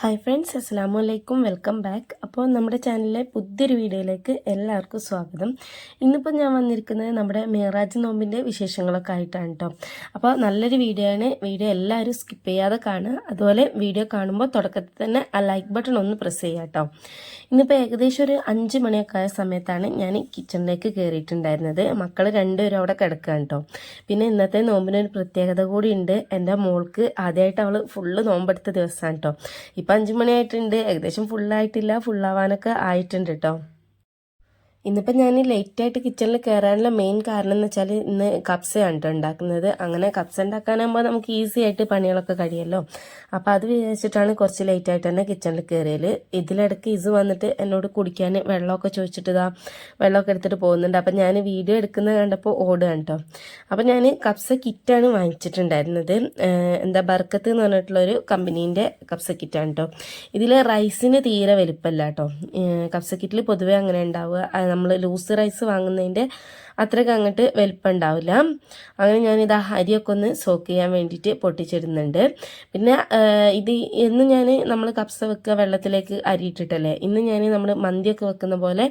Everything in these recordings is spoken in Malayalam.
ഹായ് ഫ്രണ്ട്സ് അസ്സാം വലൈക്കും വെൽക്കം ബാക്ക് അപ്പോൾ നമ്മുടെ ചാനലിലെ പുതിയൊരു വീഡിയോയിലേക്ക് എല്ലാവർക്കും സ്വാഗതം. ഇന്നിപ്പോൾ ഞാൻ വന്നിരിക്കുന്നത് നമ്മുടെ മേറാജ് നോമ്പിന്റെ വിശേഷങ്ങളൊക്കെ ആയിട്ടാണ് കേട്ടോ അപ്പോൾ നല്ലൊരു വീഡിയോ ആണ്. വീഡിയോ എല്ലാവരും സ്കിപ്പ് ചെയ്യാതെ കാണുക. അതുപോലെ വീഡിയോ കാണുമ്പോൾ തുടക്കത്തിൽ തന്നെ ആ ലൈക്ക് ബട്ടൺ ഒന്ന് പ്രസ് ചെയ്യുക കേട്ടോ ഇന്നിപ്പോൾ ഏകദേശം ഒരു അഞ്ച് മണിയൊക്കെ ആയ സമയത്താണ് ഞാൻ കിച്ചണിലേക്ക് കയറിയിട്ടുണ്ടായിരുന്നത് മക്കൾ രണ്ടുപേരും അവിടെ കിടക്കുകയാണ് കേട്ടോ പിന്നെ ഇന്നത്തെ നോമ്പിനൊരു പ്രത്യേകത കൂടിയുണ്ട്. എന്റെ മോൾക്ക് ആദ്യമായിട്ട് അവൾ ഫുള്ള് നോമ്പെടുത്ത ദിവസമാണ് കേട്ടോ ഇപ്പം അഞ്ച് മണിയായിട്ടുണ്ട്. ഏകദേശം ഫുള്ളായിട്ടില്ല ഫുള്ളാവാനൊക്കെ ആയിട്ടുണ്ട് കേട്ടോ ഇന്നിപ്പോൾ ഞാൻ ലേറ്റായിട്ട് കിച്ചണിൽ കയറാനുള്ള മെയിൻ കാരണം എന്ന് വെച്ചാൽ ഇന്ന് കപ്സയാണ് കേട്ടോ ഉണ്ടാക്കുന്നത് അങ്ങനെ കപ്സ ഉണ്ടാക്കാനാകുമ്പോൾ നമുക്ക് ഈസി ആയിട്ട് പണികളൊക്കെ കഴിയല്ലോ. അപ്പോൾ അത് വിചാരിച്ചിട്ടാണ് കുറച്ച് ലേറ്റായിട്ട് തന്നെ കിച്ചണിൽ കയറിയത് ഇതിലിടയ്ക്ക് ഇസ് വന്നിട്ട് എന്നോട് കുടിക്കാൻ വെള്ളമൊക്കെ ചോദിച്ചിട്ട് ഇതാ വെള്ളമൊക്കെ എടുത്തിട്ട് പോകുന്നുണ്ട്. അപ്പോൾ ഞാൻ വീഡിയോ എടുക്കുന്നത് കണ്ടപ്പോൾ ഓടുകയാണ് കേട്ടോ അപ്പോൾ ഞാൻ കപ്സ കിറ്റാണ് വാങ്ങിച്ചിട്ടുണ്ടായിരുന്നത്. എന്താ ബർക്കത്ത് എന്ന് പറഞ്ഞിട്ടുള്ളൊരു കമ്പനീന്റെ കപ്സ കിറ്റാണ് കേട്ടോ ഇതിൽ റൈസിന് തീരെ വലിപ്പമല്ല കേട്ടോ കപ്സ കിറ്റിൽ പൊതുവേ അങ്ങനെ ഉണ്ടാവുക നമ്മൾ ലൂസ് റൈസ് വാങ്ങുന്നതിന്റെ അത്രയ്ക്ക് അങ്ങോട്ട് വലിപ്പം ഉണ്ടാവില്ല അങ്ങനെ ഞാനിത് ആ അരിയൊക്കെ ഒന്ന് സോക്ക് ചെയ്യാൻ വേണ്ടിയിട്ട് പൊട്ടിച്ചിടുന്നുണ്ട്. പിന്നെ ഇത് എന്നും ഞാൻ നമ്മൾ കപ്സ വെക്കുക വെള്ളത്തിലേക്ക് അരി ഇട്ടിട്ടല്ലേ ഇന്ന് ഞാൻ നമ്മൾ മന്തിയൊക്കെ വെക്കുന്ന പോലെ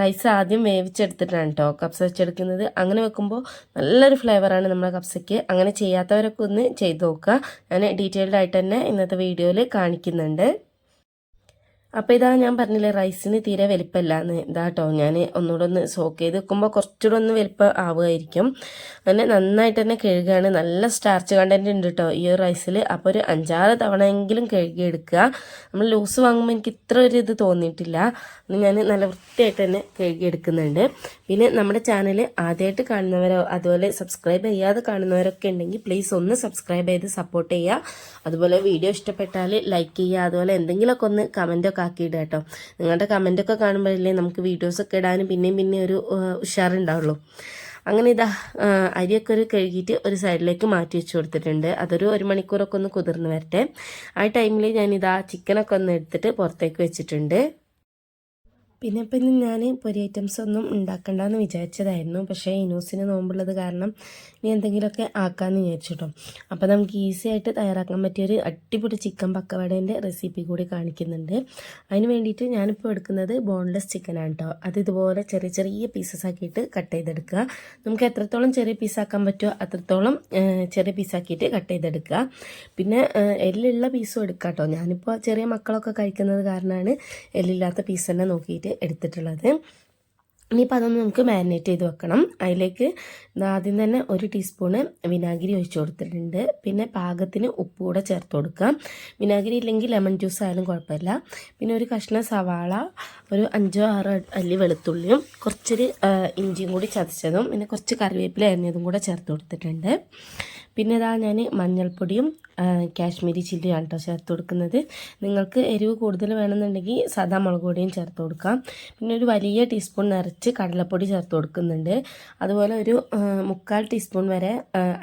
റൈസ് ആദ്യം വേവിച്ചെടുത്തിട്ടാണ് കേട്ടോ കപ്സ വെച്ചെടുക്കുന്നത്. അങ്ങനെ വെക്കുമ്പോൾ നല്ലൊരു ഫ്ലേവറാണ് നമ്മുടെ കപ്സയ്ക്ക്. അങ്ങനെ ചെയ്യാത്തവരൊക്കെ ഒന്ന് ചെയ്ത് നോക്കുക. ഞാൻ ഡീറ്റെയിൽഡ് ആയിട്ട് തന്നെ ഇന്നത്തെ വീഡിയോയിൽ കാണിക്കുന്നുണ്ട്. അപ്പോൾ ഇതാ ഞാൻ പറഞ്ഞില്ലേ റൈസിന് തീരെ വലിപ്പമില്ല എന്ന്. ഇതാ കേട്ടോ ഞാൻ ഒന്നുകൂടെ ഒന്ന് സോക്ക് ചെയ്ത് വെക്കുമ്പോൾ കുറച്ചുകൂടെ ഒന്ന് വലിപ്പം ആവുമായിരിക്കും. അങ്ങനെ നന്നായിട്ട് തന്നെ കഴുകുകയാണ് നല്ല സ്റ്റാർച്ച് കണ്ടന്റ് ഉണ്ട് കേട്ടോ ഈ ഒരു റൈസിൽ അപ്പോൾ ഒരു അഞ്ചാറ് തവണയെങ്കിലും കഴുകിയെടുക്കുക. നമ്മൾ ലൂസ് വാങ്ങുമ്പോൾ എനിക്ക് ഇത്ര ഒരു ഇത് തോന്നിയിട്ടില്ല. ഞാൻ നല്ല വൃത്തിയായിട്ട് തന്നെ കഴുകിയെടുക്കുന്നുണ്ട്. പിന്നെ നമ്മുടെ ചാനൽ ആദ്യമായിട്ട് കാണുന്നവരോ അതുപോലെ സബ്സ്ക്രൈബ് ചെയ്യാതെ കാണുന്നവരൊക്കെ ഉണ്ടെങ്കിൽ പ്ലീസ് ഒന്ന് സബ്സ്ക്രൈബ് ചെയ്ത് സപ്പോർട്ട് ചെയ്യുക. അതുപോലെ വീഡിയോ ഇഷ്ടപ്പെട്ടാൽ ലൈക്ക് ചെയ്യുക. അതുപോലെ എന്തെങ്കിലുമൊക്കെ ഒന്ന് കമന്റൊക്കെ ഒക്കെ ആക്കിയിടുക കേട്ടോ. നിങ്ങളുടെ കമന്റൊക്കെ കാണുമ്പോഴല്ലേ നമുക്ക് വീഡിയോസൊക്കെ ഇടാനും പിന്നെയും പിന്നെയും ഒരു ഉഷാറുണ്ടാവുള്ളൂ. അങ്ങനെ ഇതാ അരിയൊക്കെ ഒരു കഴുകിയിട്ട് ഒരു സൈഡിലേക്ക് മാറ്റി വെച്ച് കൊടുത്തിട്ടുണ്ട്. അതൊരു ഒരു മണിക്കൂറൊക്കെ ഒന്ന് കുതിർന്ന് വരട്ടെ. ആ ടൈമിൽ ഞാനിതാ ചിക്കനൊക്കെ ഒന്ന് എടുത്തിട്ട് പുറത്തേക്ക് വെച്ചിട്ടുണ്ട്. പിന്നെ ഇപ്പം ഞാൻ പൊരി ഐറ്റംസ് ഒന്നും ഉണ്ടാക്കണ്ടെന്ന് വിചാരിച്ചതായിരുന്നു. പക്ഷേ ഇനൂസിന് നോമ്പുള്ളത് കാരണം ഇനി എന്തെങ്കിലുമൊക്കെ ആക്കാമെന്ന് വിചാരിച്ചിട്ടോ. അപ്പോൾ നമുക്ക് ഈസി ആയിട്ട് തയ്യാറാക്കാൻ പറ്റിയൊരു അടിപൊളി ചിക്കൻ പക്കവടേന്റെ റെസിപ്പി കൂടി കാണിക്കുന്നുണ്ട്. അതിന് വേണ്ടിയിട്ട് ഞാനിപ്പോൾ എടുക്കുന്നത് ബോൺലെസ് ചിക്കനാണ് കേട്ടോ അത് ഇതുപോലെ ചെറിയ ചെറിയ പീസസ് ആക്കിയിട്ട് കട്ട് ചെയ്തെടുക്കുക. നമുക്ക് എത്രത്തോളം ചെറിയ പീസ് ആക്കാൻ പറ്റുമോ അത്രത്തോളം ചെറിയ പീസ് ആക്കിയിട്ട് കട്ട് ചെയ്തെടുക്കുക. പിന്നെ എല്ലുള്ള പീസും എടുക്കാം കേട്ടോ ഞാനിപ്പോൾ ചെറിയ മക്കളൊക്കെ കഴിക്കുന്നത് കാരണമാണ് എല്ലില്ലാത്ത പീസ് തന്നെ നോക്കിയിട്ട് എടുത്തിട്ടുള്ളത്. ഇനിയിപ്പോൾ അതൊന്ന് നമുക്ക് മാരിനേറ്റ് ചെയ്ത് വെക്കണം. അതിലേക്ക് ആദ്യം തന്നെ ഒരു ടീസ്പൂണ് വിനാഗിരി ഒഴിച്ച് കൊടുത്തിട്ടുണ്ട്. പിന്നെ പാകത്തിന് ഉപ്പ് കൂടെ ചേർത്ത് കൊടുക്കാം. വിനാഗിരി ഇല്ലെങ്കിൽ ലെമൺ ജ്യൂസ് ആയാലും കുഴപ്പമില്ല. പിന്നെ ഒരു കഷ്ണം സവാള ഒരു അഞ്ചോ ആറോ അല്ലി വെളുത്തുള്ളിയും കുറച്ചൊരു ഇഞ്ചിയും കൂടി ചതച്ചതും പിന്നെ കുറച്ച് കറിവേപ്പില അരിഞ്ഞതും കൂടെ ചേർത്ത് കൊടുത്തിട്ടുണ്ട്. പിന്നെ ഇതാ ഞാൻ മഞ്ഞൾപ്പൊടിയും കാശ്മീരി ചില്ലിയാണ് കേട്ടോ ചേർത്ത് കൊടുക്കുന്നത്. നിങ്ങൾക്ക് എരിവ് കൂടുതൽ വേണമെന്നുണ്ടെങ്കിൽ സാധാ മുളക് പൊടിയും ചേർത്ത് കൊടുക്കാം. പിന്നെ ഒരു വലിയ ടീസ്പൂൺ നിറച്ച് കടലപ്പൊടി ചേർത്ത് കൊടുക്കുന്നുണ്ട്. അതുപോലെ ഒരു മുക്കാൽ ടീസ്പൂൺ വരെ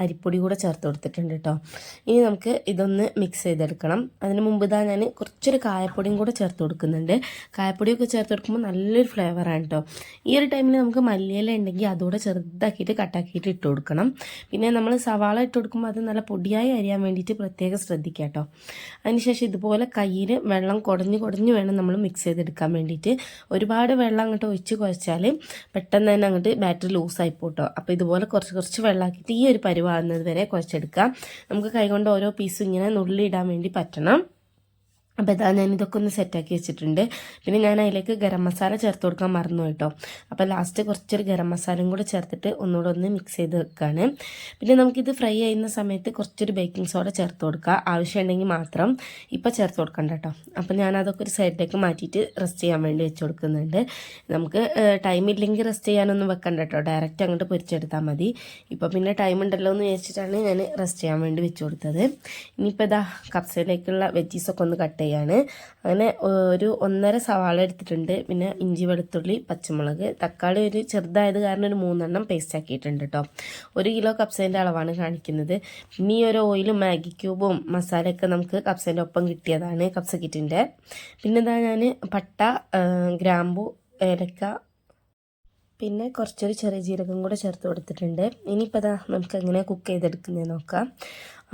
അരിപ്പൊടി കൂടെ ചേർത്ത് കൊടുത്തിട്ടുണ്ട് കേട്ടോ ഇനി നമുക്ക് ഇതൊന്ന് മിക്സ് ചെയ്തെടുക്കണം. അതിന് മുമ്പ് ഇതാ ഞാൻ കുറച്ചൊരു കായപ്പൊടിയും കൂടെ ചേർത്ത് കൊടുക്കുന്നുണ്ട്. കായപ്പൊടിയൊക്കെ ചേർത്ത് കൊടുക്കുമ്പോൾ നല്ലൊരു ഫ്ലേവറാണ് കേട്ടോ ഈ ഒരു ടൈമിൽ നമുക്ക് മല്ലിയില ഉണ്ടെങ്കിൽ അതുകൂടെ ചെറുതാക്കിയിട്ട് കട്ടാക്കിയിട്ട് ഇട്ട് കൊടുക്കണം. പിന്നെ നമ്മൾ സവാള ഇട്ട് കൊടുക്കുമ്പോൾ അത് നല്ല പൊടിയായി അരിയാൻ വേണ്ടിയിട്ട് പ്രത്യേകം ശ്രദ്ധിക്കുക കേട്ടോ അതിനുശേഷം ഇതുപോലെ കയ്യിൽ വെള്ളം കുടഞ്ഞ് കുടഞ്ഞ് വേണം നമ്മൾ മിക്സ് ചെയ്തെടുക്കാൻ വേണ്ടിയിട്ട്. ഒരുപാട് വെള്ളം അങ്ങോട്ട് ഒഴിച്ച് കുഴച്ചാൽ പെട്ടെന്ന് തന്നെ അങ്ങോട്ട് ബാറ്ററി ലൂസായി പോട്ടോ. അപ്പോൾ ഇതുപോലെ കുറച്ച് കുറച്ച് വെള്ളമാക്കിയിട്ട് ഈ ഒരു പരിവാകുന്നത് വരെ കുഴച്ചെടുക്കാം നമുക്ക് കൈകൊണ്ട് ഓരോ പീസും ഇങ്ങനെ നുള്ളിയിടാൻ വേണ്ടി പറ്റണം. അപ്പോൾ ഇതാ ഞാൻ ഇതൊക്കെ ഒന്ന് സെറ്റാക്കി വെച്ചിട്ടുണ്ട്. പിന്നെ ഞാൻ അതിലേക്ക് ഗരം മസാല ചേർത്ത് കൊടുക്കാൻ മറന്നു കേട്ടോ. അപ്പോൾ ലാസ്റ്റ് കുറച്ചൊരു ഗരം മസാലയും കൂടെ ചേർത്തിട്ട് ഒന്നുകൂടെ ഒന്ന് മിക്സ് ചെയ്ത് വെക്കുകയാണ് പിന്നെ നമുക്കിത് ഫ്രൈ ചെയ്യുന്ന സമയത്ത് കുറച്ചൊരു ബേക്കിംഗ് സോഡ ചേർത്ത് കൊടുക്കുക ആവശ്യമുണ്ടെങ്കിൽ മാത്രം ഇപ്പോൾ ചേർത്ത് കൊടുക്കണ്ട കേട്ടോ. അപ്പോൾ ഞാൻ അതൊക്കെ ഒരു സൈഡിലേക്ക് മാറ്റിയിട്ട് റെസ്റ്റ് ചെയ്യാൻ വേണ്ടി വെച്ച് കൊടുക്കുന്നുണ്ട്. നമുക്ക് ടൈം ഇല്ലെങ്കിൽ റെസ്റ്റ് ചെയ്യാനൊന്നും വെക്കണ്ട കേട്ടോ. ഡയറക്റ്റ് അങ്ങോട്ട് പൊരിച്ചെടുത്താൽ മതി. ഇപ്പോൾ പിന്നെ ടൈം ഉണ്ടല്ലോ എന്ന് വിചാരിച്ചിട്ടാണ് ഞാൻ റെസ്റ്റ് ചെയ്യാൻ വേണ്ടി വെച്ച് കൊടുത്തത്. ഇനിയിപ്പോൾ ഇതാ കപ്സയിലേക്കുള്ള വെജീസൊക്കെ ഒന്ന് കട്ട് ചെയ്യാണ് അങ്ങനെ ഒരു ഒന്നര സവാള എടുത്തിട്ടുണ്ട്. പിന്നെ ഇഞ്ചി വെളുത്തുള്ളി പച്ചമുളക്. തക്കാളി ഒരു ചെറുതായത് കാരണം ഒരു മൂന്നെണ്ണം പേസ്റ്റ് ആക്കിയിട്ടുണ്ട് കേട്ടോ ഒരു കിലോ കപ്സേന്റെ അളവാണ് കാണിക്കുന്നത്. പിന്നെ ഈ ഒരു ഓയിലും മാഗി ക്യൂബും മസാലയൊക്കെ നമുക്ക് കപ്സേന്റെ ഒപ്പം കിട്ടിയതാണ് കപ്സ കിറ്റിന്റെ പിന്നെ ഞാൻ പട്ട ഗ്രാമ്പു ഏലക്ക പിന്നെ കുറച്ചൊരു ചെറിയ ജീരകം കൂടെ ചേർത്ത് കൊടുത്തിട്ടുണ്ട്. ഇനിയിപ്പോൾ അതാ നമുക്ക് എങ്ങനെ കുക്ക് ചെയ്തെടുക്കുന്നത് നോക്കാം.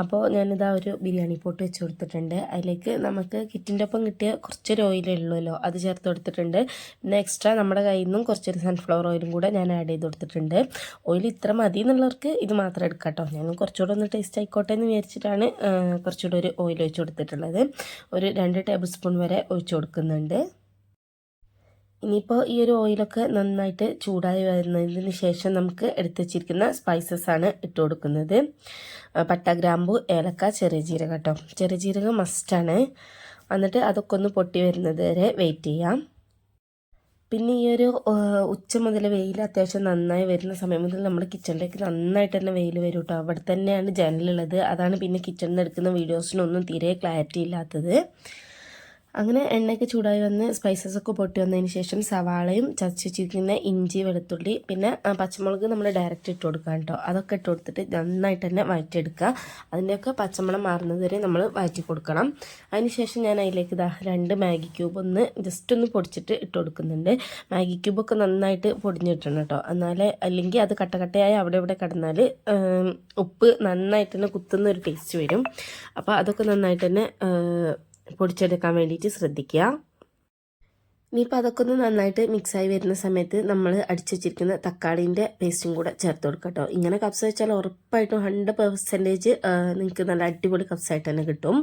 അപ്പോൾ ഞാനിതാ ഒരു ബിരിയാണി പോട്ട് വെച്ച് കൊടുത്തിട്ടുണ്ട്. അതിലേക്ക് നമുക്ക് കിറ്റിന്റെ ഒപ്പം കിട്ടിയ കുറച്ചൊരു ഓയിൽ ഉള്ളൂല്ലോ അത് ചേർത്ത് കൊടുത്തിട്ടുണ്ട്. പിന്നെ എക്സ്ട്രാ നമ്മുടെ കയ്യിൽ നിന്നും കുറച്ചൊരു സൺഫ്ലവർ ഓയിലും കൂടെ ഞാൻ ആഡ് ചെയ്ത് കൊടുത്തിട്ടുണ്ട്. ഓയിൽ ഇത്ര മതി എന്നുള്ളവർക്ക് ഇത് മാത്രം എടുക്കാം കേട്ടോ ഞാൻ കുറച്ചുകൂടെ ഒന്ന് ടേസ്റ്റ് ആയിക്കോട്ടെ എന്ന് വിചാരിച്ചിട്ടാണ് കുറച്ചുകൂടെ ഒരു ഓയിൽ ഒഴിച്ച് കൊടുത്തിട്ടുള്ളത്. ഒരു രണ്ട് ടേബിൾ സ്പൂൺ വരെ ഒഴിച്ച് കൊടുക്കുന്നുണ്ട്. ഇനിയിപ്പോൾ ഈ ഒരു ഓയിലൊക്കെ നന്നായിട്ട് ചൂടായി വരുന്നതിന് ശേഷം നമുക്ക് എടുത്ത് വെച്ചിരിക്കുന്ന സ്പൈസസ് ആണ് ഇട്ട് കൊടുക്കുന്നത്. പട്ട ഗ്രാമ്പു ഏലക്ക ചെറിയ ജീരകം കേട്ടോ. ചെറിയ ജീരകം മസ്റ്റാണ് എന്നിട്ട് അതൊക്കെ ഒന്ന് പൊട്ടി വരുന്നത് വരെ വെയിറ്റ് ചെയ്യാം. പിന്നെ ഈ ഒരു ഉച്ച മുതൽ വെയിൽ അത്യാവശ്യം നന്നായി വരുന്ന സമയം മുതൽ നമ്മുടെ കിച്ചണിലേക്ക് നന്നായിട്ട് തന്നെ വെയിൽ വരും കേട്ടോ. അവിടെ തന്നെയാണ് ജനലുള്ളത്. അതാണ് പിന്നെ കിച്ചണിൽ എടുക്കുന്ന വീഡിയോസിനൊന്നും തീരെ ക്ലാരിറ്റി ഇല്ലാത്തത്. അങ്ങനെ എണ്ണയൊക്കെ ചൂടായി വന്ന് സ്പൈസസ് ഒക്കെ പൊട്ടി വന്നതിന് ശേഷം സവാളയും ചതച്ച് വെച്ചിരിക്കുന്ന ഇഞ്ചി വെളുത്തുള്ളി പിന്നെ പച്ചമുളക് നമ്മൾ ഡയറക്റ്റ് ഇട്ട് കൊടുക്കാം കേട്ടോ. അതൊക്കെ ഇട്ട് കൊടുത്തിട്ട് നന്നായിട്ട് തന്നെ വഴറ്റിയെടുക്കുക. അതിന്റെയൊക്കെ പച്ചമുളക് മാറുന്നത് വരെ നമ്മൾ വഴറ്റി കൊടുക്കണം. അതിന് ശേഷം ഞാൻ അതിലേക്ക് ഇതാ രണ്ട് മാഗി ക്യൂബ് ഒന്ന് ജസ്റ്റ് ഒന്ന് പൊടിച്ചിട്ട് ഇട്ട് കൊടുക്കുന്നുണ്ട്. മാഗി ക്യൂബൊക്കെ നന്നായിട്ട് പൊടിഞ്ഞിട്ടുണ്ട് കേട്ടോ. എന്നാലേ അല്ലെങ്കിൽ അത് കട്ടകട്ടയായി അവിടെ ഇവിടെ കിടന്നാൽ ഉപ്പ് നന്നായിട്ട് തന്നെ കുത്തുന്ന ഒരു ടേസ്റ്റ് വരും. അപ്പോൾ അതൊക്കെ നന്നായിട്ട് തന്നെ പൊടിച്ചെടുക്കാൻ വേണ്ടിയിട്ട് ശ്രദ്ധിക്കുക. ഇനിയിപ്പോൾ അതൊക്കെ ഒന്ന് നന്നായിട്ട് മിക്സായി വരുന്ന സമയത്ത് നമ്മൾ അടിച്ചു വെച്ചിരിക്കുന്ന തക്കാളിന്റെ പേസ്റ്റും കൂടെ ചേർത്ത് കൊടുക്കുക കേട്ടോ. ഇങ്ങനെ കപ്സ് വെച്ചാൽ ഉറപ്പായിട്ടും ഹൺഡ്രഡ് പെർസെന്റേജ് നിങ്ങൾക്ക് നല്ല അടിപൊളി കപ്സായിട്ട് തന്നെ കിട്ടും.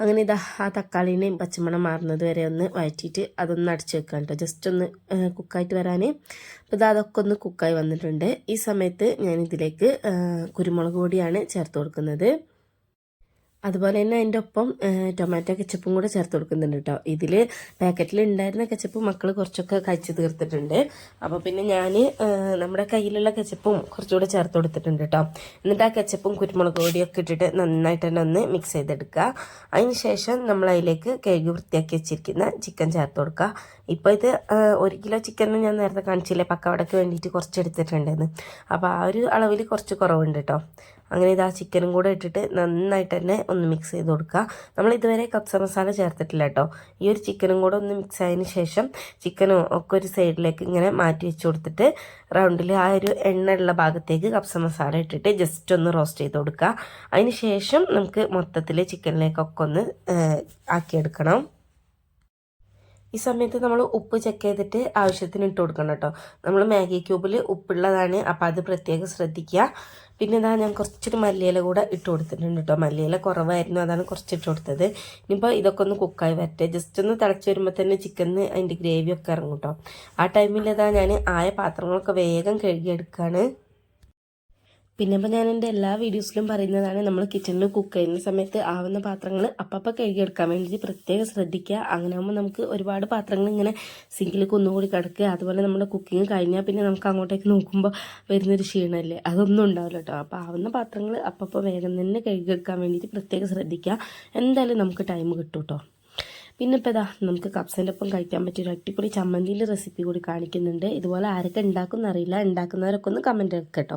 അങ്ങനെ ഇതാ ആ തക്കാളീനെയും പച്ചമണം മാറുന്നത് വരെ ഒന്ന് വഴറ്റിയിട്ട് അതൊന്ന് അടച്ചു വെക്കാം കേട്ടോ. ജസ്റ്റ് ഒന്ന് കുക്കായിട്ട് വരാൻ അപ്പോൾ ഇത് അതൊക്കെ ഒന്ന് കുക്കായി വന്നിട്ടുണ്ട്. ഈ സമയത്ത് ഞാൻ ഇതിലേക്ക് കുരുമുളക് പൊടിയാണ് ചേർത്ത് കൊടുക്കുന്നത്. അതുപോലെ തന്നെ അതിന്റെ ഒപ്പം ടൊമാറ്റോ കെച്ചപ്പും കൂടെ ചേർത്ത് കൊടുക്കുന്നുണ്ട് കേട്ടോ ഇതിൽ പാക്കറ്റിൽ ഉണ്ടായിരുന്ന കെച്ചപ്പ് മക്കൾ കുറച്ചൊക്കെ കഴിച്ച് തീർത്തിട്ടുണ്ട്. അപ്പോൾ പിന്നെ ഞാൻ നമ്മുടെ കയ്യിലുള്ള കെച്ചപ്പും കുറച്ചുകൂടെ ചേർത്ത് കൊടുത്തിട്ടുണ്ട് കേട്ടോ എന്നിട്ട് ആ കെച്ചപ്പും കുരുമുളക് പൊടിയൊക്കെ ഇട്ടിട്ട് നന്നായിട്ട് തന്നെ ഒന്ന് മിക്സ് ചെയ്തെടുക്കുക. അതിന് ശേഷം നമ്മൾ അതിലേക്ക് കഴുകി വൃത്തിയാക്കി വെച്ചിരിക്കുന്ന ചിക്കൻ ചേർത്ത് കൊടുക്കുക. ഇപ്പോൾ ഇത് ഒരു കിലോ ചിക്കൻ ഞാൻ നേരത്തെ കാണിച്ചില്ലേ പക്കവടക്ക് വേണ്ടിയിട്ട് കുറച്ച് എടുത്തിട്ടുണ്ടെന്ന്. അപ്പോൾ ആ ഒരു അളവിൽ കുറച്ച് കുറവുണ്ട് കേട്ടോ അങ്ങനെ ഇത് ആ ചിക്കനും കൂടെ ഇട്ടിട്ട് നന്നായിട്ട് തന്നെ ഒന്ന് മിക്സ് ചെയ്ത് കൊടുക്കുക. നമ്മൾ ഇതുവരെ കപ്സ മസാല ചേർത്തിട്ടില്ല കേട്ടോ. ഈ ഒരു ചിക്കനും കൂടെ ഒന്ന് മിക്സ് ആയതിന് ശേഷം ചിക്കനും ഒക്കെ ഒരു സൈഡിലേക്ക് ഇങ്ങനെ മാറ്റി വെച്ച് കൊടുത്തിട്ട് റൗണ്ടിൽ ആ ഒരു എണ്ണ ഉള്ള ഭാഗത്തേക്ക് കപ്സ മസാല ഇട്ടിട്ട് ജസ്റ്റ് ഒന്ന് റോസ്റ്റ് ചെയ്ത് കൊടുക്കുക. അതിന് ശേഷം നമുക്ക് മൊത്തത്തിൽ ചിക്കനിലേക്കൊക്കെ ഒന്ന് ആക്കിയെടുക്കണം. ഈ സമയത്ത് നമ്മൾ ഉപ്പ് ചെക്ക് ചെയ്തിട്ട് ആവശ്യത്തിന് ഇട്ട് കൊടുക്കണം കേട്ടോ നമ്മൾ മാഗി ക്യൂബിൽ ഉപ്പുള്ളതാണ്. അപ്പോൾ അത് പ്രത്യേകം ശ്രദ്ധിക്കുക പിന്നെ ഇതാ ഞാൻ കുറച്ചൊരു മല്ലിയില കൂടെ ഇട്ട് കൊടുത്തിട്ടുണ്ട് കേട്ടോ മല്ലിയില കുറവായിരുന്നു. അതാണ് കുറച്ച് ഇട്ട് കൊടുത്തത്. ഇനിയിപ്പോൾ ഇതൊക്കെ ഒന്ന് കുക്കായി വരട്ടെ. ജസ്റ്റ് ഒന്ന് തിളച്ച് വരുമ്പോൾ തന്നെ ചിക്കനിന് അതിന്റെ ഗ്രേവിയൊക്കെ ഇറങ്ങും കേട്ടോ ആ ടൈമിൽ ഇതാ ഞാൻ ആയ പാത്രങ്ങളൊക്കെ വേഗം കഴുകിയെടുക്കുകയാണ് പിന്നെ ഇപ്പോൾ ഞാൻ എന്റെ എല്ലാ വീഡിയോസിലും പറയുന്നതാണ് നമ്മൾ കിച്ചണിൽ കുക്ക് ചെയ്യുന്ന സമയത്ത് ആവുന്ന പാത്രങ്ങൾ അപ്പപ്പോൾ കഴുകിയെടുക്കാൻ വേണ്ടി പ്രത്യേകം ശ്രദ്ധിക്കുക. അങ്ങനെ ആകുമ്പോൾ നമുക്ക് ഒരുപാട് പാത്രങ്ങൾ ഇങ്ങനെ സിങ്കിൽ കുന്നുകൂടി കിടക്കുക. അതുപോലെ നമ്മുടെ കുക്കിംഗ് കഴിഞ്ഞാൽ പിന്നെ നമുക്ക് അങ്ങോട്ടേക്ക് നോക്കുമ്പോൾ വരുന്നൊരു ക്ഷീണമല്ലേ അതൊന്നും ഉണ്ടാവില്ല കേട്ടോ. അപ്പോൾ ആവുന്ന പാത്രങ്ങൾ അപ്പപ്പോൾ വേഗം തന്നെ കഴുകിയെടുക്കാൻ വേണ്ടിയിട്ട് പ്രത്യേകം ശ്രദ്ധിക്കുക. എന്തായാലും നമുക്ക് ടൈം കിട്ടും കേട്ടോ പിന്നെ ഇപ്പോൾ ഇതാ നമുക്ക് കപ്സേന്റെ ഒപ്പം കഴിക്കാൻ പറ്റിയ ഒരു അടിപൊളി ചമ്മന്തിന്റെ റെസിപ്പി കൂടി കാണിക്കുന്നുണ്ട്. ഇതുപോലെ ആരൊക്കെ ഉണ്ടാക്കുന്ന അറിയില്ല. ഉണ്ടാക്കുന്നവരൊക്കെ ഒന്ന് കമന്റ് എടുക്കുക കേട്ടോ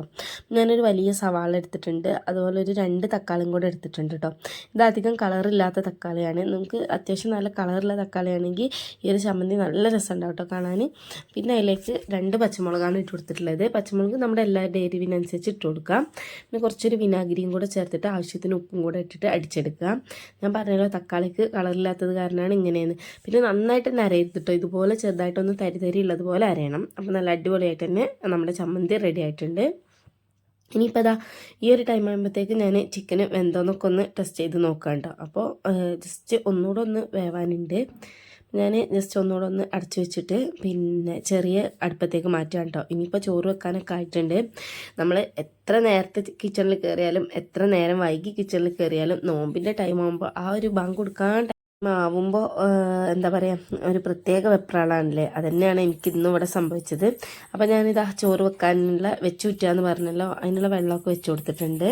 ഞാനൊരു വലിയ സവാള എടുത്തിട്ടുണ്ട്. അതുപോലെ ഒരു രണ്ട് തക്കാളിയും കൂടെ എടുത്തിട്ടുണ്ട് കേട്ടോ ഇത് അധികം കളറില്ലാത്ത തക്കാളിയാണ്. നമുക്ക് അത്യാവശ്യം നല്ല കളറുള്ള തക്കാളിയാണെങ്കിൽ ഈ ഒരു ചമ്മന്തി നല്ല രസമുണ്ടാവും കേട്ടോ കാണാൻ. പിന്നെ അതിലേക്ക് രണ്ട് പച്ചമുളകാണ് ഇട്ട് കൊടുത്തിട്ടുള്ളത്. പച്ചമുളക് നമ്മുടെ എല്ലാവരുടെ എരിവിനനുസരിച്ച് ഇട്ട് കൊടുക്കാം. പിന്നെ കുറച്ചൊരു വിനാഗിരിയും കൂടെ ചേർത്തിട്ട് ആവശ്യത്തിന് ഉപ്പും കൂടെ ഇട്ടിട്ട് അടിച്ചെടുക്കുക ഞാൻ പറഞ്ഞല്ലോ തക്കാളിക്ക് കളറില്ലാത്തത് കാരണമാണ് ഇങ്ങനെയെന്ന് പിന്നെ നന്നായിട്ട് തന്നെ അരയരുത് കേട്ടോ ഇതുപോലെ ചെറുതായിട്ടൊന്ന് തരി തരി ഉള്ളതുപോലെ അരയണം. അപ്പോൾ നല്ല അടിപൊളിയായിട്ട് തന്നെ നമ്മുടെ ചമ്മന്തി റെഡി ആയിട്ടുണ്ട്. ഇനിയിപ്പോൾ അതാ ഈ ഒരു ടൈം ആകുമ്പോഴത്തേക്ക് ഞാൻ ചിക്കന് വെന്തോന്നൊക്കെ ഒന്ന് ടെസ്റ്റ് ചെയ്ത് നോക്കാണ്ടോ അപ്പോൾ ജസ്റ്റ് ഒന്നുകൂടെ ഒന്ന് വേവാനുണ്ട്. ഞാൻ ജസ്റ്റ് ഒന്നുകൂടെ ഒന്ന് അടച്ചു വെച്ചിട്ട് പിന്നെ ചെറിയ അടുപ്പത്തേക്ക് മാറ്റാം കേട്ടോ ഇനിയിപ്പോൾ ചോറ് വെക്കാനൊക്കെ ആയിട്ടുണ്ട്. നമ്മൾ എത്ര നേരത്തെ കിച്ചണിൽ കയറിയാലും എത്ര നേരം വൈകി കിച്ചണിൽ കയറിയാലും നോമ്പിന്റെ ടൈം ആകുമ്പോൾ ആ ഒരു ബാങ്ക് കൊടുക്കാൻ ആവുമ്പോൾ എന്താ പറയുക ഒരു പ്രത്യേക വെപ്രാളാണല്ലേ? അതന്നെയാണ് എനിക്ക് ഇന്നും ഇവിടെ സംഭവിച്ചത്. അപ്പോൾ ഞാനിതാ ചോറ് വെക്കാനുള്ള വെച്ചു കുറ്റാന്ന് പറഞ്ഞല്ലോ അതിനുള്ള വെള്ളമൊക്കെ വെച്ചു കൊടുത്തിട്ടുണ്ട്.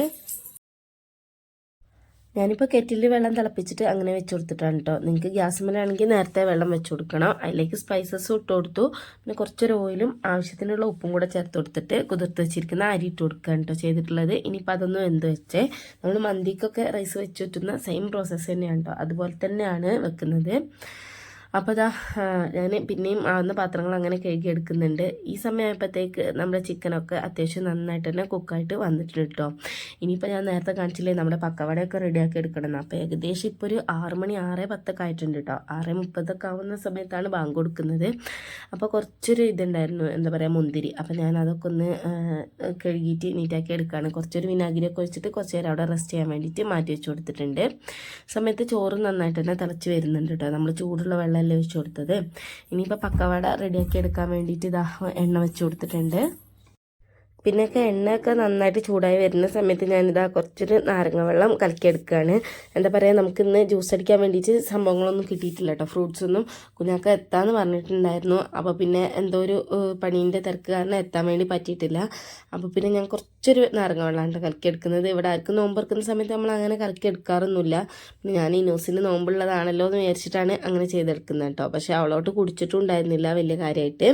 ഞാനിപ്പോൾ കെറ്റിലിൽ വെള്ളം തിളപ്പിച്ചിട്ട് അങ്ങനെ വെച്ച് കൊടുത്തിട്ടാണ് കേട്ടോ നിങ്ങൾക്ക് ഗ്യാസ് മേലാണെങ്കിൽ നേരത്തെ വെള്ളം വെച്ച് കൊടുക്കണം. അതിലേക്ക് സ്പൈസസ് ഇട്ട് കൊടുത്തു. പിന്നെ കുറച്ചൊരു ഓയിലും ആവശ്യത്തിനുള്ള ഉപ്പും കൂടെ ചേർത്ത് കൊടുത്തിട്ട് കുതിർത്ത് വെച്ചിരിക്കുന്ന അരി ഇട്ട് കൊടുക്കുകയാണ് കേട്ടോ ചെയ്തിട്ടുള്ളത്. ഇനിയിപ്പോൾ അതൊന്നും എന്ത് വെച്ചേ. നമ്മൾ മന്തിക്കൊക്കെ റൈസ് വെച്ച് വെച്ചുന്ന സെയിം പ്രോസസ്സ് തന്നെയാണ് കേട്ടോ അതുപോലെ തന്നെയാണ് വെക്കുന്നത്. അപ്പോൾ ഇതാ ഞാൻ പിന്നെയും ആവുന്ന പാത്രങ്ങൾ അങ്ങനെ കഴുകി എടുക്കുന്നുണ്ട് ഈ സമയമായപ്പോഴത്തേക്ക് നമ്മുടെ ചിക്കനൊക്കെ അത്യാവശ്യം നന്നായിട്ട് തന്നെ കുക്കായിട്ട് വന്നിട്ടുണ്ട് കേട്ടോ ഇനിയിപ്പോൾ ഞാൻ നേരത്തെ കാണിച്ചില്ലേ നമ്മുടെ പക്കവടയൊക്കെ റെഡിയാക്കി എടുക്കണം അപ്പോൾ ഏകദേശം ഇപ്പോൾ ഒരു ആറ് മണി ആറ് പത്തൊക്കെ ആയിട്ടുണ്ട് കേട്ടോ ആറ് മുപ്പതൊക്കെ ആവുന്ന സമയത്താണ് ബാങ്ക് കൊടുക്കുന്നത്. അപ്പോൾ കുറച്ചൊരു ഇതുണ്ടായിരുന്നു എന്താ പറയുക മുന്തിരി. അപ്പോൾ ഞാൻ അതൊക്കെ ഒന്ന് കഴുകിയിട്ട് നീറ്റാക്കി എടുക്കുകയാണ് കുറച്ചൊരു വിനാഗിരിയൊക്കെ ഒഴിച്ചിട്ട് കുറച്ച് നേരം അവിടെ റെസ്റ്റ് ചെയ്യാൻ വേണ്ടിയിട്ട് മാറ്റി വെച്ച് കൊടുത്തിട്ടുണ്ട്. സമയത്ത് ചോറ് നന്നായിട്ട് തന്നെ തിളച്ച് വരുന്നുണ്ട് കേട്ടോ നമ്മൾ ചൂടുള്ള വെള്ളമല്ലേ ഒഴിച്ച് കൊടുത്തത്. ഇനിയിപ്പോൾ പക്കവട റെഡിയാക്കി എടുക്കാൻ വേണ്ടിയിട്ട് ഇതാ എണ്ണ വെച്ച് കൊടുത്തിട്ടുണ്ട്. പിന്നെയൊക്കെ എണ്ണയൊക്കെ നന്നായിട്ട് ചൂടായി വരുന്ന സമയത്ത് ഞാനിതാ കുറച്ചൊരു നാരങ്ങ വെള്ളം കലക്കിയെടുക്കുകയാണ്. എന്താ പറയുക നമുക്കിന്ന് ജ്യൂസ് അടിക്കാൻ വേണ്ടിയിട്ട് സംഭവങ്ങളൊന്നും കിട്ടിയിട്ടില്ല കേട്ടോ. ഫ്രൂട്ട്സ് ഒന്നും കുഞ്ഞാക്ക എത്താന്ന് പറഞ്ഞിട്ടുണ്ടായിരുന്നു. അപ്പോൾ പിന്നെ എന്തോ ഒരു പണീന്റെ തിരക്ക് കാരണം എത്താൻ വേണ്ടി പറ്റിയിട്ടില്ല. അപ്പോൾ പിന്നെ ഞാൻ കുറച്ചൊരു നാരങ്ങ വെള്ളമാണ് കലക്കിയെടുക്കുന്നത്. ഇവിടെ ആർക്കും നോമ്പെടുക്കുന്ന സമയത്ത് നമ്മൾ അങ്ങനെ കലക്കിയെടുക്കാറൊന്നുമില്ല. ഞാൻ ഈ ന്യൂസിന് നോമ്പുള്ളതാണല്ലോ എന്ന് വിചാരിച്ചിട്ടാണ് അങ്ങനെ ചെയ്തെടുക്കുന്നത് കേട്ടോ. പക്ഷേ അവളോട്ട് കുടിച്ചിട്ടും ഉണ്ടായിരുന്നില്ല വലിയ കാര്യമായിട്ട്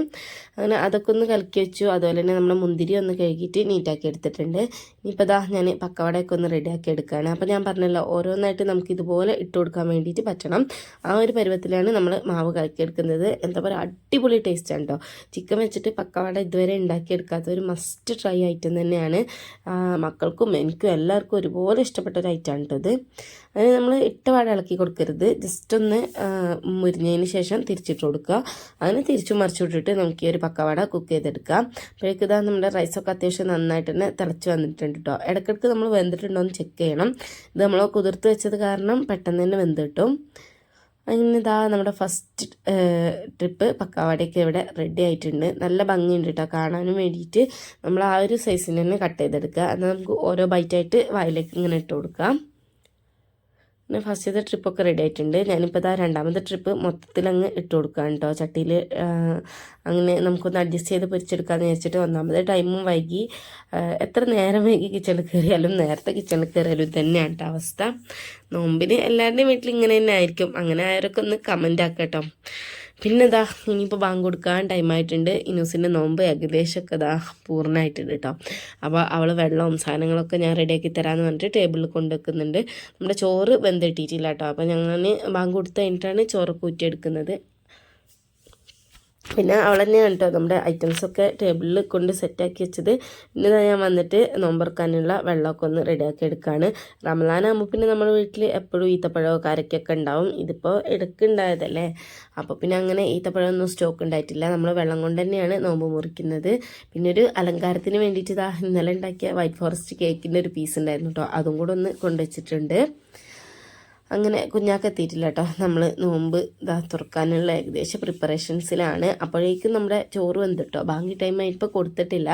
അങ്ങനെ അതൊക്കെ ഒന്ന് കലക്കി വെച്ചു. അതുപോലെ തന്നെ നമ്മുടെ മുന്തിരി ഒന്ന് കഴുകിയിട്ട് നീറ്റാക്കി എടുത്തിട്ടുണ്ട്. ഇനിയിപ്പോൾ ദാ ഞാൻ പക്കവടയൊക്കെ ഒന്ന് റെഡിയാക്കി എടുക്കുകയാണ് അപ്പോൾ ഞാൻ പറഞ്ഞല്ലോ ഓരോന്നായിട്ട് നമുക്ക് ഇതുപോലെ ഇട്ട് കൊടുക്കാൻ വേണ്ടിയിട്ട് പറ്റണം. ആ ഒരു പരുവത്തിലാണ് നമ്മൾ മാവ് കലക്കിയെടുക്കുന്നത്. എന്താ പറയുക അടിപൊളി ടേസ്റ്റ് ആണ് കേട്ടോ ചിക്കൻ വെച്ചിട്ട് പക്കവട ഇതുവരെ ഉണ്ടാക്കിയെടുക്കാത്ത ഒരു മസ്റ്റ് ട്രൈ ഐറ്റം തന്നെയാണ് മക്കൾക്കും എനിക്കും എല്ലാവർക്കും ഒരുപോലെ ഇഷ്ടപ്പെട്ട ഒരു ഐറ്റമാണ് കേട്ടോ ഇത്. അതിന് നമ്മൾ ഇട്ട വാഴ ഇളക്കി കൊടുക്കരുത്. ജസ്റ്റ് ഒന്ന് മുരിഞ്ഞതിന് ശേഷം തിരിച്ചിട്ട് കൊടുക്കുക. അതിന് തിരിച്ചു മറിച്ചു വിട്ടിട്ട് നമുക്ക് ഈ ഒരു പക്കവാട കുക്ക് ചെയ്തെടുക്കാം. അപ്പോഴേക്ക് ഇതാ നമ്മുടെ റൈസൊക്കെ അത്യാവശ്യം നന്നായിട്ട് തന്നെ തിളച്ച് വന്നിട്ടുണ്ട് കേട്ടോ ഇടയ്ക്കിടയ്ക്ക് നമ്മൾ വെന്തിട്ടുണ്ടോ എന്ന് ചെക്ക് ചെയ്യണം. ഇത് നമ്മൾ കുതിർത്ത് വെച്ചത് കാരണം പെട്ടെന്ന് തന്നെ വെന്ത് കിട്ടും. അങ്ങനെ നമ്മുടെ ഫസ്റ്റ് ട്രിപ്പ് പക്കാവാടയൊക്കെ ഇവിടെ റെഡി ആയിട്ടുണ്ട്. നല്ല ഭംഗിയുണ്ട് കേട്ടോ കാണാനും വേണ്ടിയിട്ട് നമ്മൾ ആ ഒരു സൈസിന് തന്നെ കട്ട് ചെയ്തെടുക്കുക. എന്നാൽ നമുക്ക് ഓരോ ബൈറ്റായിട്ട് വായിലേക്ക് ഇങ്ങനെ ഇട്ട് കൊടുക്കാം. ഫസ്റ്റത്തെ ട്രിപ്പൊക്കെ റെഡി ആയിട്ടുണ്ട്. ഞാനിപ്പോൾ ഇതാ രണ്ടാമത്തെ ട്രിപ്പ് മൊത്തത്തിൽ അങ്ങ് ഇട്ട് കൊടുക്കുകയാണ് കേട്ടോ ചട്ടിയിൽ അങ്ങനെ നമുക്കൊന്ന് അഡ്ജസ്റ്റ് ചെയ്ത് പൊരിച്ചെടുക്കാമെന്ന് വിചാരിച്ചിട്ട് ഒന്നാമത് ടൈമും വൈകി. എത്ര നേരം വൈകി കിച്ചണിൽ കയറിയാലും നേരത്തെ കിച്ചണിൽ കയറിയാലും തന്നെയാണ് കേട്ടോ അവസ്ഥ. നോമ്പിന് എല്ലാവരുടെയും വീട്ടിൽ ഇങ്ങനെ തന്നെ ആയിരിക്കും. അങ്ങനെ ആയവരൊക്കെ ഒന്ന് കമന്റ് ആക്കട്ടോ. പിന്നെ ഇതാ ഇനിയിപ്പോൾ ബാങ്ക് കൊടുക്കാൻ ടൈമായിട്ടുണ്ട് ഇനൂസിന്റെ നോമ്പ് ഏകദേശമൊക്കെ ഇതാ പൂർണമായിട്ടുണ്ട് കേട്ടോ അപ്പോൾ അവൾ വെള്ളവും സാധനങ്ങളൊക്കെ ഞാൻ റെഡിയാക്കി തരാമെന്ന് പറഞ്ഞിട്ട് ടേബിളിൽ കൊണ്ടുവെക്കുന്നുണ്ട് നമ്മുടെ ചോറ് വെന്തിട്ടിട്ടില്ല കേട്ടോ അപ്പോൾ ഞങ്ങൾ ബാങ്ക് കൊടുത്ത് കഴിഞ്ഞിട്ടാണ് ചോറ് കൂറ്റിയെടുക്കുന്നത് പിന്നെ അവൾ തന്നെയാണ് കേട്ടോ നമ്മുടെ ഐറ്റംസൊക്കെ ടേബിളിൽ കൊണ്ട് സെറ്റാക്കി വെച്ചത്. പിന്നെ ഞാൻ വന്നിട്ട് നോമ്പറക്കാനുള്ള വെള്ളമൊക്കെ ഒന്ന് റെഡിയാക്കി എടുക്കുകയാണ് റമലാനാകുമ്പോൾ പിന്നെ നമ്മുടെ വീട്ടിൽ എപ്പോഴും ഈത്തപ്പഴമോ കാരക്കൊക്കെ ഉണ്ടാവും. ഇതിപ്പോൾ എടുക്കുണ്ടായതല്ലേ അപ്പോൾ പിന്നെ അങ്ങനെ ഈത്തപ്പഴമൊന്നും സ്റ്റോക്ക് ഉണ്ടായിട്ടില്ല. നമ്മൾ വെള്ളം കൊണ്ട് തന്നെയാണ് നോമ്പ് മുറിക്കുന്നത്. പിന്നെ ഒരു അലങ്കാരത്തിന് വേണ്ടിയിട്ട് ഇതാ ഇന്നലെ ഉണ്ടാക്കിയ വൈറ്റ് ഫോറസ്റ്റ് കേക്കിന്റെ ഒരു പീസ് ഉണ്ടായിരുന്നു കേട്ടോ അതും കൂടെ ഒന്ന് കൊണ്ടുവച്ചിട്ടുണ്ട് അങ്ങനെ കുഞ്ഞാക്ക് എത്തിയിട്ടില്ല കേട്ടോ. നമ്മൾ നോമ്പ് ഇതാ തുറക്കാനുള്ള ഏകദേശം പ്രിപ്പറേഷൻസിലാണ് അപ്പോഴേക്കും നമ്മുടെ ചോറ് വെന്തിട്ടോ ബാങ്കി ടൈം ഇപ്പോൾ കൊടുത്തിട്ടില്ല.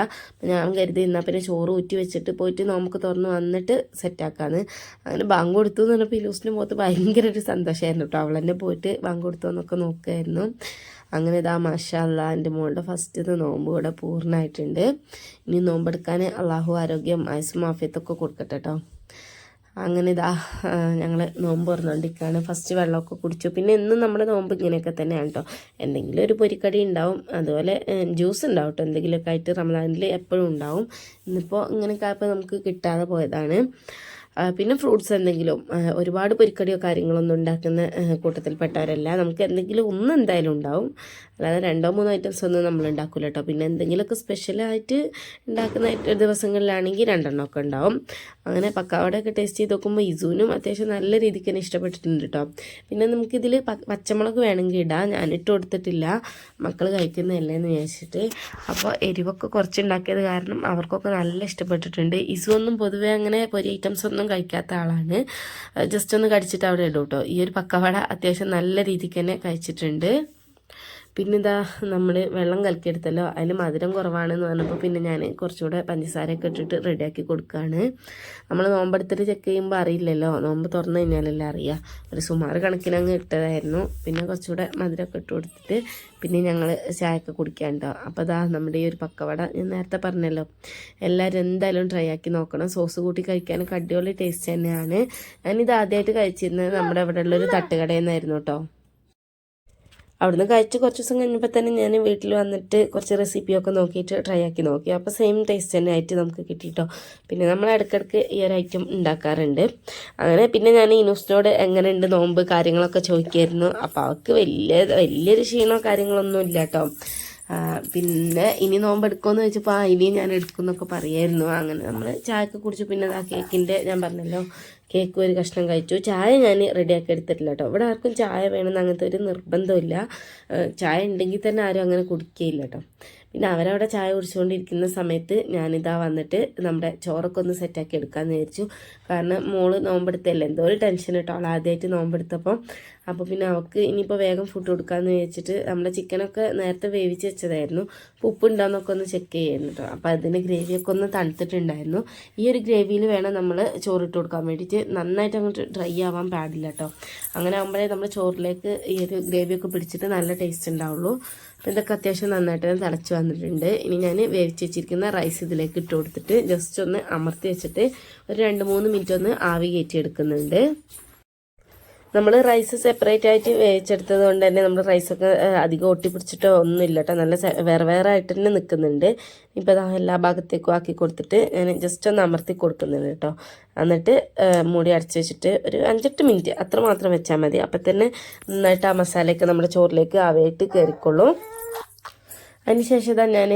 ഞാൻ കരുതി എന്നാൽ പിന്നെ ചോറ് ഊറ്റി വെച്ചിട്ട് പോയിട്ട് നോമ്പൊക്കെ തുറന്ന് വന്നിട്ട് സെറ്റാക്കാന്ന് അങ്ങനെ ബാങ്ക് കൊടുത്തു എന്ന് പറഞ്ഞപ്പോൾ ഇലൂസിന് പോകത്ത് ഭയങ്കര ഒരു സന്തോഷമായിരുന്നു കേട്ടോ അവൾ തന്നെ പോയിട്ട് ബാങ്ക് കൊടുത്തു എന്നൊക്കെ നോക്കുമായിരുന്നു അങ്ങനെ ഇതാ മാഷല്ല എന്റെ മോളുടെ ഫസ്റ്റ് നോമ്പ് ഇവിടെ പൂർണമായിട്ടുണ്ട് ഇനി നോമ്പെടുക്കാൻ അള്ളാഹു ആരോഗ്യം ആയുസ് മാഫിയത്തൊക്കെ കൊടുക്കട്ടെ കേട്ടോ അങ്ങനെ ഇതാ ഞങ്ങൾ നോമ്പ് തുറന്നുകൊണ്ടിരിക്കുകയാണ് ഫസ്റ്റ് വെള്ളമൊക്കെ കുടിച്ചു. പിന്നെ എന്നും നമ്മുടെ നോമ്പ് ഇങ്ങനെയൊക്കെ തന്നെയാണ് കേട്ടോ എന്തെങ്കിലും ഒരു പൊരിക്കടി ഉണ്ടാവും. അതുപോലെ ജ്യൂസ് ഉണ്ടാവും കേട്ടോ എന്തെങ്കിലുമൊക്കെ ആയിട്ട് റമദാനിൽ എപ്പോഴും ഉണ്ടാവും. ഇന്നിപ്പോൾ ഇങ്ങനെയൊക്കെ ആയപ്പോൾ നമുക്ക് കിട്ടാതെ പോയതാണ്. പിന്നെ ഫ്രൂട്ട്സ് എന്തെങ്കിലും ഒരുപാട് പൊരിക്കടിയോ കാര്യങ്ങളൊന്നും ഉണ്ടാക്കുന്ന കൂട്ടത്തിൽപ്പെട്ടവരല്ല. നമുക്ക് എന്തെങ്കിലും ഒന്ന് എന്തായാലും ഉണ്ടാവും. അല്ലാതെ രണ്ടോ മൂന്നോ ഐറ്റംസ് ഒന്നും നമ്മൾ ഉണ്ടാക്കില്ല കേട്ടോ പിന്നെ എന്തെങ്കിലുമൊക്കെ സ്പെഷ്യലായിട്ട് ഉണ്ടാക്കുന്ന ദിവസങ്ങളിലാണെങ്കിൽ ദിവസങ്ങളിലാണെങ്കിൽ രണ്ടെണ്ണമൊക്കെ ഉണ്ടാവും. അങ്ങനെ പക്കാവടയൊക്കെ ടേസ്റ്റ് ചെയ്ത് നോക്കുമ്പോൾ ഇസുവിനും അത്യാവശ്യം നല്ല രീതിക്ക് തന്നെ ഇഷ്ടപ്പെട്ടിട്ടുണ്ട് കേട്ടോ പിന്നെ നമുക്കിതിൽ പച്ചമുളക് വേണമെങ്കിൽ ഇടാം. ഞാനിട്ട് കൊടുത്തിട്ടില്ല. മക്കൾ കഴിക്കുന്നതല്ലേ എന്ന് വിചാരിച്ചിട്ട്. അപ്പോൾ എരിവൊക്കെ കുറച്ച് ഉണ്ടാക്കിയത് കാരണം അവർക്കൊക്കെ നല്ല ഇഷ്ടപ്പെട്ടിട്ടുണ്ട്. ഇസു ഒന്നും പൊതുവേ അങ്ങനെ പൊരി ഐറ്റംസ് ഒന്നും കഴിക്കാത്ത ആളാണ്. ജസ്റ്റ് ഒന്ന് കടിച്ചിട്ട് അവിടെ ഇടും കേട്ടോ ഈ ഒരു പക്കവട അത്യാവശ്യം നല്ല രീതിക്ക് തന്നെ കഴിച്ചിട്ടുണ്ട്. പിന്നെ ഇതാ നമ്മൾ വെള്ളം കലക്കിയെടുത്തല്ലോ അതിൽ മധുരം കുറവാണെന്ന് പറഞ്ഞപ്പോൾ പിന്നെ ഞാൻ കുറച്ചുകൂടെ പഞ്ചസാരയൊക്കെ ഇട്ടിട്ട് റെഡിയാക്കി കൊടുക്കുകയാണ് നമ്മൾ നോമ്പെടുത്തിട്ട് ചെക്ക് ചെയ്യുമ്പോൾ അറിയില്ലല്ലോ നോമ്പ് തുറന്നു കഴിഞ്ഞാലല്ലേ അറിയാം. ഒരു സുമാർ കണക്കിനങ്ങ് ഇട്ടതായിരുന്നു. പിന്നെ കുറച്ചുകൂടെ മധുരമൊക്കെ ഇട്ട് കൊടുത്തിട്ട് പിന്നെ ഞങ്ങൾ ചായയൊക്കെ കുടിക്കാണ്ടോ അപ്പോൾ അതാ നമ്മുടെ ഈ ഒരു പക്കവട ഞാൻ നേരത്തെ പറഞ്ഞല്ലോ എല്ലാവരും എന്തായാലും ട്രൈ ആക്കി നോക്കണം. സോസ് കൂട്ടി കഴിക്കാനൊക്കെ അടിപൊളി ടേസ്റ്റ് തന്നെയാണ്. ഞാനിത് ആദ്യമായിട്ട് കഴിച്ചിരുന്നത് നമ്മുടെ ഇവിടെ ഉള്ളൊരു തട്ടുകടയിൽ നിന്നായിരുന്നു കേട്ടോ. അവിടുന്ന് കഴിച്ച് കുറച്ച് ദിവസം കഴിഞ്ഞപ്പോൾ തന്നെ ഞാൻ വീട്ടിൽ വന്നിട്ട് കുറച്ച് റെസിപ്പിയൊക്കെ നോക്കിയിട്ട് ട്രൈ ആക്കി നോക്കി. അപ്പോൾ സെയിം ടേസ്റ്റ് തന്നെ ആയിട്ട് നമുക്ക് കിട്ടിയിട്ടോ പിന്നെ നമ്മൾ ഇടയ്ക്കിടയ്ക്ക് ഈ ഒരു ഐറ്റം ഉണ്ടാക്കാറുണ്ട്. അങ്ങനെ പിന്നെ ഞാൻ ഇനൂസിനോട് എങ്ങനെയുണ്ട് നോമ്പ് കാര്യങ്ങളൊക്കെ ചോദിക്കായിരുന്നു. അപ്പോൾ അവൾക്ക് വലിയ വലിയൊരു ക്ഷീണമോ കാര്യങ്ങളൊന്നും ഇല്ല കേട്ടോ പിന്നെ ഇനി നോമ്പ് എടുക്കുമെന്ന് ചോദിച്ചപ്പോൾ ആ ഇനിയും ഞാൻ എടുക്കും എന്നൊക്കെ പറയായിരുന്നു. അങ്ങനെ നമ്മൾ ചായയൊക്കെ കുടിച്ചു പിന്നെ ആ കേക്കിന്റെ ഞാൻ പറഞ്ഞല്ലോ കേക്ക് ഒരു കഷ്ണം കഴിച്ചു. ചായ ഞാൻ റെഡിയാക്കി എടുത്തിട്ടില്ല കേട്ടോ. ഇവിടെ ആർക്കും ചായ വേണമെന്ന് അങ്ങനത്തെ ഒരു നിർബന്ധമില്ല. ചായ ഉണ്ടെങ്കിൽ തന്നെ ആരും അങ്ങനെ കുടിക്കുകയില്ല കേട്ടോ. പിന്നെ അവരവിടെ ചായ കുടിച്ചുകൊണ്ടിരിക്കുന്ന സമയത്ത് ഞാനിതാ വന്നിട്ട് നമ്മുടെ ചോറൊക്കെ ഒന്ന് സെറ്റാക്കി എടുക്കാമെന്ന് വിചാരിച്ചു. കാരണം മോൾ നോമ്പെടുത്തല്ലേ എന്തോ ഒരു ടെൻഷൻ കേട്ടോ. അവൾ ആദ്യമായിട്ട് നോമ്പെടുത്തപ്പോൾ അപ്പോൾ പിന്നെ അവൾക്ക് ഇനിയിപ്പോൾ വേഗം ഫുഡ് കൊടുക്കാമെന്ന് വെച്ചിട്ട് നമ്മുടെ ചിക്കനൊക്കെ നേരത്തെ വേവിച്ച് വെച്ചതായിരുന്നു. അപ്പോൾ ഉപ്പ് ഉണ്ടോയെന്നൊക്കെ ഒന്ന് ചെക്ക് ചെയ്യായിരുന്നു കേട്ടോ അപ്പോൾ അതിന്റെ ഗ്രേവിയൊക്കെ ഒന്ന് തണുത്തിട്ടുണ്ടായിരുന്നു. ഈ ഒരു ഗ്രേവിയിൽ വേണം നമ്മൾ ചോറിട്ട് കൊടുക്കാൻ വേണ്ടിയിട്ട് നന്നായിട്ട് അങ്ങോട്ട് ഡ്രൈ ആവാൻ പാടില്ല കേട്ടോ അങ്ങനെ ആകുമ്പോഴേ നമ്മൾ ചോറിലേക്ക് ഈ ഒരു ഗ്രേവിയൊക്കെ പിടിച്ചിട്ട് നല്ല ടേസ്റ്റ് ഉണ്ടാവുള്ളൂ അപ്പോൾ ഇതൊക്കെ അത്യാവശ്യം നന്നായിട്ട് തന്നെ തിളച്ച് വന്നിട്ടുണ്ട്. ഇനി ഞാൻ വേവിച്ച് വെച്ചിരിക്കുന്ന റൈസ് ഇതിലേക്ക് ഇട്ട് കൊടുത്തിട്ട് ജസ്റ്റ് ഒന്ന് അമർത്തി വെച്ചിട്ട് ഒരു രണ്ട് മൂന്ന് മിനിറ്റ് ഒന്ന് ആവി കയറ്റി എടുക്കുന്നുണ്ട് നമ്മൾ റൈസ് സെപ്പറേറ്റ് ആയിട്ട് വേവിച്ചെടുത്തത് കൊണ്ട് തന്നെ നമ്മൾ റൈസൊക്കെ അധികം ഒട്ടിപ്പിടിച്ചിട്ടോ ഒന്നുമില്ല കേട്ടോ നല്ല വേറെ വേറെ ആയിട്ട് തന്നെ നിൽക്കുന്നുണ്ട് ഇപ്പോൾ ദാ എല്ലാ ഭാഗത്തേക്കും ആക്കി കൊടുത്തിട്ട് ഞാൻ ജസ്റ്റ് ഒന്ന് അമർത്തി കൊടുക്കുന്നുണ്ട് കേട്ടോ എന്നിട്ട് മൂടി അടച്ച് വെച്ചിട്ട് ഒരു അഞ്ചെട്ട് മിനിറ്റ് അത്ര മാത്രം വെച്ചാൽ മതി. അപ്പം തന്നെ നന്നായിട്ട് ആ മസാലയൊക്കെ നമ്മുടെ ചോറിലേക്ക് ആവിയായിട്ട് കയറിക്കൊള്ളും അതിനുശേഷം ഇതാ ഞാൻ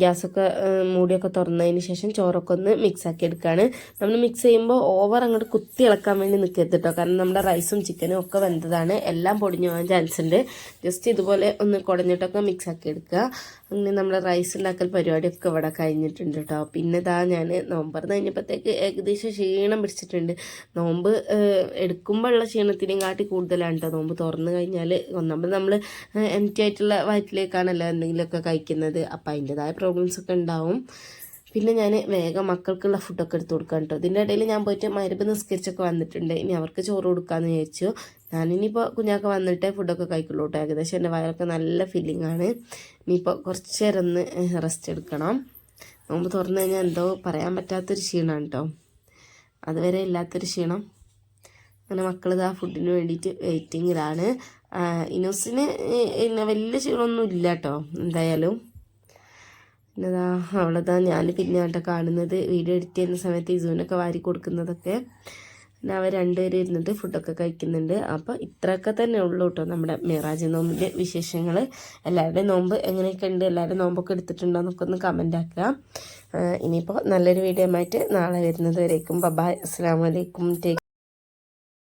ഗ്യാസൊക്കെ മൂടിയൊക്കെ തുറന്നതിന് ശേഷം ചോറൊക്കെ ഒന്ന് മിക്സ് ആക്കി എടുക്കുകയാണ് നമ്മൾ മിക്സ് ചെയ്യുമ്പോൾ ഓവർ അങ്ങോട്ട് കുത്തി ഇളക്കാൻ വേണ്ടി നിൽക്കരുത് കേട്ടോ കാരണം നമ്മുടെ റൈസും ചിക്കനും ഒക്കെ വെന്തതാണ്. എല്ലാം പൊടിഞ്ഞു പോകാൻ ചാൻസ് ഉണ്ട്. ജസ്റ്റ് ഇതുപോലെ ഒന്ന് കുടഞ്ഞിട്ടൊക്കെ മിക്സ് ആക്കി എടുക്കുക. അങ്ങനെ നമ്മൾ റൈസ് ഉണ്ടാക്കൽ പരിപാടിയൊക്കെ ഇവിടെ കഴിഞ്ഞിട്ടുണ്ട് കേട്ടോ പിന്നെ ഇതാ ഞാൻ നോമ്പറന്ന് കഴിഞ്ഞപ്പോഴത്തേക്ക് ഏകദേശം ക്ഷീണം പിടിച്ചിട്ടുണ്ട്. നോമ്പ് എടുക്കുമ്പോഴുള്ള ക്ഷീണത്തിനെയും കാട്ടി കൂടുതലാണ് കേട്ടോ നോമ്പ് തുറന്നു കഴിഞ്ഞാൽ ഒന്നാമത് നമ്മൾ എം ടി ആയിട്ടുള്ള വയറ്റിലേക്കാണല്ലോ എന്തെങ്കിലുമൊക്കെ കഴിക്കുന്നത്. അപ്പം അതിന്റെതായ പ്രോബ്ലംസ് ഒക്കെ ഉണ്ടാവും. പിന്നെ ഞാൻ വേഗം മക്കൾക്കുള്ള ഫുഡൊക്കെ എടുത്ത് കൊടുക്കാം കേട്ടോ ഇതിന്റെ ഇടയിൽ ഞാൻ പോയിട്ട് മരുന്ന് നിസ്കരിച്ചൊക്കെ വന്നിട്ടുണ്ട്. ഇനി അവർക്ക് ചോറ് കൊടുക്കാമെന്ന് വിചാരിച്ചു. ഞാനിനിയിപ്പോൾ കുഞ്ഞാക്ക വന്നിട്ടേ ഫുഡൊക്കെ കഴിക്കുള്ളൂ കേട്ടോ ഏകദേശം എന്റെ വയറൊക്കെ നല്ല ഫീലിംഗ് ആണ്. ഇനിയിപ്പോൾ കുറച്ച് നേരം ഒന്ന് റെസ്റ്റ് എടുക്കണം. നോമ്പ് തുറന്നു കഴിഞ്ഞാൽ എന്തോ പറയാൻ പറ്റാത്തൊരു ക്ഷീണമാണ് കേട്ടോ അതുവരെ ഇല്ലാത്തൊരു ക്ഷീണം. അങ്ങനെ മക്കളിത് ആ ഫുഡിന് വേണ്ടിയിട്ട് വെയിറ്റിങ്ങിലാണ് ഇനോസിന് പിന്നെ വലിയ ക്ഷീണമൊന്നും ഇല്ല കേട്ടോ എന്തായാലും. പിന്നെതാ അവളതാ ഞാൻ പിന്നെ കേട്ടോ കാണുന്നത് വീഡിയോ എഡിറ്റ് ചെയ്യുന്ന സമയത്ത് ഇസുവിനൊക്കെ വാരി കൊടുക്കുന്നതൊക്കെ. പിന്നെ അവർ രണ്ടുപേരും ഇരുന്നിട്ട് ഫുഡൊക്കെ കഴിക്കുന്നുണ്ട്. അപ്പോൾ ഇത്രയൊക്കെ തന്നെ ഉള്ളൂ കേട്ടോ നമ്മുടെ മിറാജ് നോമ്പിന്റെ വിശേഷങ്ങൾ എല്ലാവരുടെയും നോമ്പ് എങ്ങനെയൊക്കെ ഉണ്ട്? എല്ലാവരും നോമ്പൊക്കെ എടുത്തിട്ടുണ്ടോ എന്നൊക്കെ ഒന്ന് കമന്റ് ആക്കുക. ഇനിയിപ്പോൾ നല്ലൊരു വീഡിയോ ആയിട്ട് നാളെ വരുന്നത് വരേക്കും. ബബായ് അസ്സാം വലൈക്കും ടേക്ക്